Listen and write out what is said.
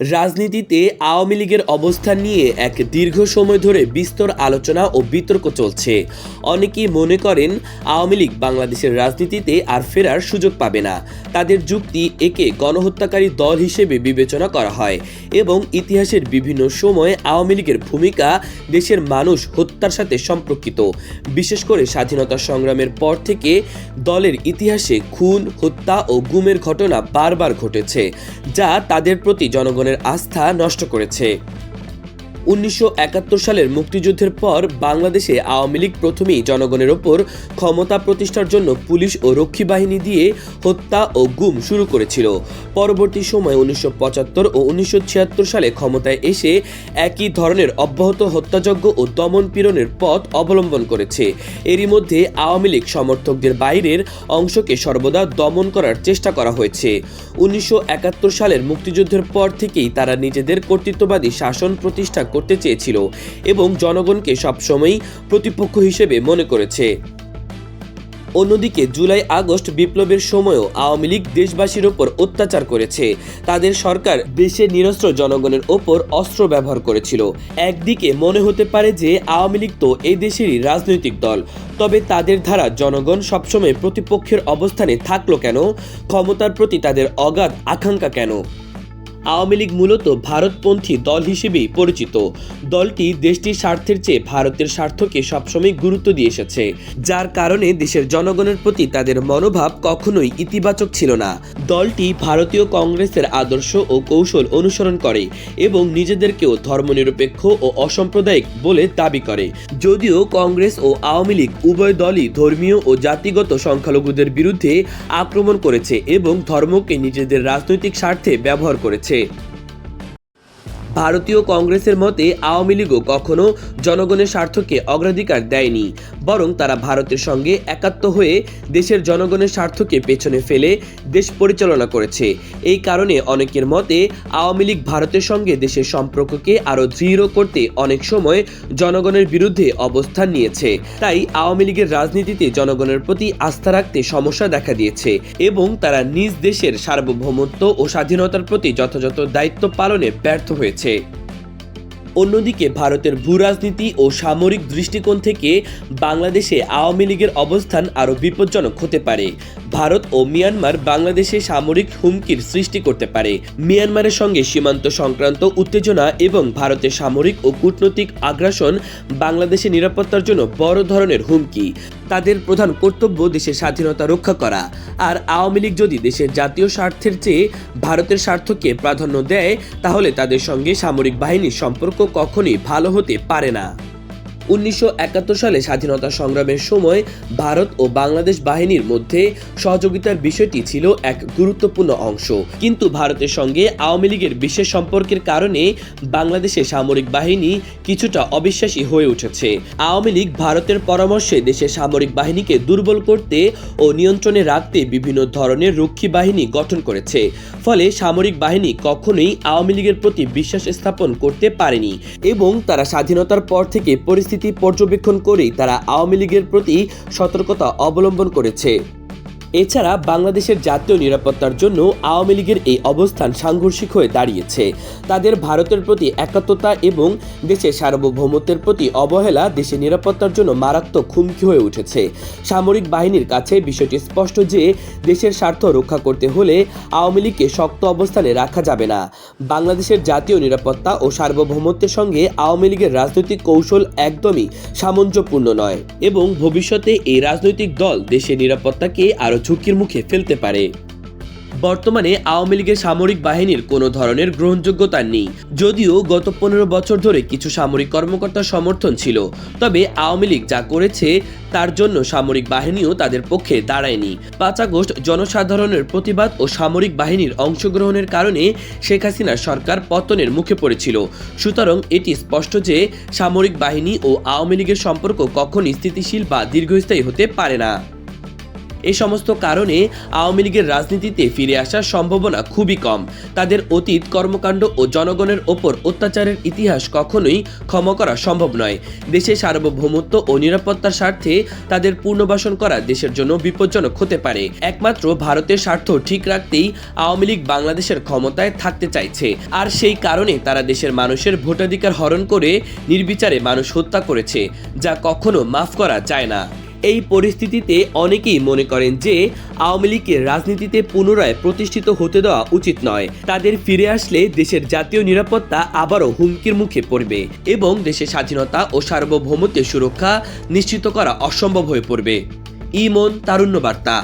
রাজনীতিতে আওয়ামী লীগের অবস্থান নিয়ে এক দীর্ঘ সময় ধরে বিস্তর আলোচনা ও বিতর্ক চলছে। অনেকেই মনে করেন আওয়ামী লীগ বাংলাদেশের রাজনীতিতে আর ফেরার সুযোগ পাবে না। তাদের যুক্তি একে গণহত্যাকারী দল হিসেবে বিবেচনা করা হয় এবং ইতিহাসের বিভিন্ন সময়ে আওয়ামী লীগের ভূমিকা দেশের মানুষ হত্যার সাথে সম্পর্কিত। বিশেষ করে স্বাধীনতা সংগ্রামের পর থেকে দলের ইতিহাসে খুন, হত্যা ও গুমের ঘটনা বারবার ঘটেছে, যা তাদের প্রতি জনগণের আস্থা নষ্ট করেছে। উনিশশো একাত্তর সালের মুক্তিযুদ্ধের পর বাংলাদেশে আওয়ামী লীগ প্রথমেই জনগণের ওপর ক্ষমতা প্রতিষ্ঠার জন্য পুলিশ ও রক্ষী বাহিনী দিয়ে হত্যা ও গুম শুরু করেছিল। পরবর্তী সময়ে উনিশশো পঁচাত্তর ও উনিশশো ছিয়াত্তর সালে ক্ষমতায় এসে একই ধরনের অব্যাহত হত্যাযজ্ঞ ও দমন পীড়নের পথ অবলম্বন করেছে। এরই মধ্যে আওয়ামী লীগ সমর্থকদের বাইরের অংশকে সর্বদা দমন করার চেষ্টা করা হয়েছে। উনিশশো একাত্তর সালের মুক্তিযুদ্ধের পর থেকেই তারা নিজেদের কর্তৃত্ববাদী শাসন প্রতিষ্ঠা করতে চেয়েছিল এবং জনগণকে সবসময়ই প্রতিপক্ষ হিসেবে মনে করেছে। অন্যদিকে জুলাই আগস্ট বিপ্লবের সময়ও আওয়ামী লীগ দেশবাসীর ওপর অত্যাচার করেছে। তাদের সরকার দেশের নিরস্ত্র জনগণের ওপর অস্ত্র ব্যবহার করেছিল। একদিকে মনে হতে পারে যে আওয়ামী লীগ তো এই দেশেরই রাজনৈতিক দল, তবে তাদের ধারা জনগণ সবসময় প্রতিপক্ষের অবস্থানে থাকল কেন? ক্ষমতার প্রতি তাদের অগাধ আকাঙ্ক্ষা কেন? আওয়ামী লীগ মূলত ভারতপন্থী দল হিসেবেই পরিচিত। দলটি দেশটির স্বার্থের চেয়ে ভারতের স্বার্থকে সবসময় গুরুত্ব দিয়ে এসেছে। যার কারণে দেশের জনগণের প্রতি তাদের মনোভাব কখনোই ইতিবাচক ছিল না। দলটি ভারতীয় কংগ্রেসের আদর্শ ও কৌশল অনুসরণ করে এবং নিজেদেরকেও ধর্মনিরপেক্ষ ও অসাম্প্রদায়িক বলে দাবি করে। যদিও কংগ্রেস ও আওয়ামী লীগ উভয় দলই ধর্মীয় ও জাতিগত সংখ্যালঘুদের বিরুদ্ধে আক্রমণ করেছে এবং ধর্মকে নিজেদের রাজনৈতিক স্বার্থে ব্যবহার করেছে। ভারতীয় কংগ্রেসের মতে আওয়ামী লীগও কখনো জনগণের স্বার্থকে অগ্রাধিকার দেয়নি। বরং তারা ভারতের সঙ্গে একাত্ম হয়ে দেশের জনগণের স্বার্থকে পেছনে ফেলে দেশ পরিচালনা করেছে। এই কারণে অনেকের মতে, আওয়ামী লীগ ভারতের সঙ্গে দেশের সম্পর্ককে আরও দৃঢ় করতে অনেক সময় জনগণের বিরুদ্ধে অবস্থান নিয়েছে। তাই আওয়ামী লীগের রাজনীতিতে জনগণের প্রতি আস্থা রাখতে সমস্যা দেখা দিয়েছে এবং তারা নিজ দেশের সার্বভৌমত্ব ও স্বাধীনতার প্রতি যথাযথ দায়িত্ব পালনে ব্যর্থ হয়েছে। অন্যদিকে ভারতের ভূরাজনীতি ও সামরিক দৃষ্টিকোণ থেকে বাংলাদেশে আওয়ামী লীগের অবস্থান আরও বিপজ্জনক হতে পারে। ভারত ও মিয়ানমার বাংলাদেশে সামরিক হুমকির সৃষ্টি করতে পারে। মিয়ানমারের সঙ্গে সীমান্ত সংক্রান্ত উত্তেজনা এবং ভারতের সামরিক ও কূটনৈতিক আগ্রাসন বাংলাদেশের নিরাপত্তার জন্য বড় ধরনের হুমকি। তাদের প্রধান কর্তব্য দেশের স্বাধীনতা রক্ষা করা। আর আওয়ামী লীগ যদি দেশের জাতীয় স্বার্থের চেয়ে ভারতের স্বার্থকে প্রাধান্য দেয়, তাহলে তাদের সঙ্গে সামরিক বাহিনীর সম্পর্ক কখনই ভালো হতে পারে না। উনিশশো একাত্তর সালে স্বাধীনতা সংগ্রামের সময় ভারত ও বাংলাদেশ বাহিনীর মধ্যে সহযোগিতার বিষয়টি ছিল এক গুরুত্বপূর্ণ অংশ। কিন্তু ভারতের সঙ্গে আওয়ামী লীগের বিশেষ সম্পর্কের কারণে বাংলাদেশের সামরিক বাহিনী কিছুটা অবিশ্বাসী হয়ে উঠেছে। আওয়ামী লীগ ভারতের পরামর্শে দেশের সামরিক বাহিনীকে দুর্বল করতে ও নিয়ন্ত্রণে রাখতে বিভিন্ন ধরনের রক্ষী বাহিনী গঠন করেছে। ফলে সামরিক বাহিনী কখনোই আওয়ামী লীগের প্রতি বিশ্বাস স্থাপন করতে পারেনি এবং তারা স্বাধীনতার পর থেকে পরিস্থিতি পর্যবেক্ষণ করেই তারা আওয়ামী লীগের প্রতি সতর্কতা অবলম্বন করেছে। এছাড়া বাংলাদেশের জাতীয় নিরাপত্তার জন্য আওয়ামী লীগের এই অবস্থান সাংঘর্ষিক হয়ে দাঁড়িয়েছে। তাদের ভারতের প্রতি একাত্মতা এবং দেশের সার্বভৌমত্বের প্রতি অবহেলা দেশের নিরাপত্তার জন্য মারাত্মক হুমকি হয়ে উঠেছে। সামরিক বাহিনীর কাছে বিষয়টি স্পষ্ট যে, দেশের স্বার্থ রক্ষা করতে হলে আওয়ামী লীগকে শক্ত অবস্থানে রাখা যাবে না। বাংলাদেশের জাতীয় নিরাপত্তা ও সার্বভৌমত্বের সঙ্গে আওয়ামী লীগের রাজনৈতিক কৌশল একদমই সামঞ্জস্যপূর্ণ নয় এবং ভবিষ্যতে এই রাজনৈতিক দল দেশের নিরাপত্তাকে আরও ঝুঁকির মুখে ফেলতে পারে। বর্তমানে আওয়ামী লীগের সামরিক বাহিনীর কোনো ধরনের গ্রহণযোগ্যতা নেই, যদিও গত পনেরো বছর ধরে কিছু সামরিক কর্মকর্তার সমর্থন ছিল। তবে আওয়ামী লীগ যা করেছে, তার জন্য সামরিক বাহিনীও তাদের পক্ষে দাঁড়ায়নি। পাঁচ আগস্ট জনসাধারণের প্রতিবাদ ও সামরিক বাহিনীর অংশগ্রহণের কারণে শেখ হাসিনার সরকার পতনের মুখে পড়েছিল। সুতরাং এটি স্পষ্ট যে সামরিক বাহিনী ও আওয়ামী লীগের সম্পর্ক কখনই স্থিতিশীল বা দীর্ঘস্থায়ী হতে পারে না। এ সমস্ত কারণে আওয়ামী লীগের রাজনীতিতে ফিরে আসার সম্ভাবনা খুবই কম। তাদের অতীত, কর্মকাণ্ড ও জনগণের ওপর অত্যাচারের ইতিহাস কখনোই ক্ষমা করা সম্ভব নয়। দেশের সার্বভৌমত্ব ও নিরাপত্তার স্বার্থে তাদের পুনর্বাসন করা দেশের জন্য বিপজ্জনক হতে পারে। একমাত্র ভারতের স্বার্থ ঠিক রাখতেই আওয়ামী লীগ বাংলাদেশের ক্ষমতায় থাকতে চাইছে। আর সেই কারণে তারা দেশের মানুষের ভোটাধিকার হরণ করে নির্বিচারে মানুষ হত্যা করেছে, যা কখনো মাফ করা যায় না। এই পরিস্থিতিতে অনেকেই মনে করেন যে আওয়ামী লীগের রাজনীতিতে পুনরায় প্রতিষ্ঠিত হতে দেওয়া উচিত নয়। তাদের ফিরে আসলে দেশের জাতীয় নিরাপত্তা আবারও হুমকির মুখে পড়বে এবং দেশের স্বাধীনতা ও সার্বভৌমত্বের সুরক্ষা নিশ্চিত করা অসম্ভব হয়ে পড়বে। ইমন, তারুণ্য বার্তা।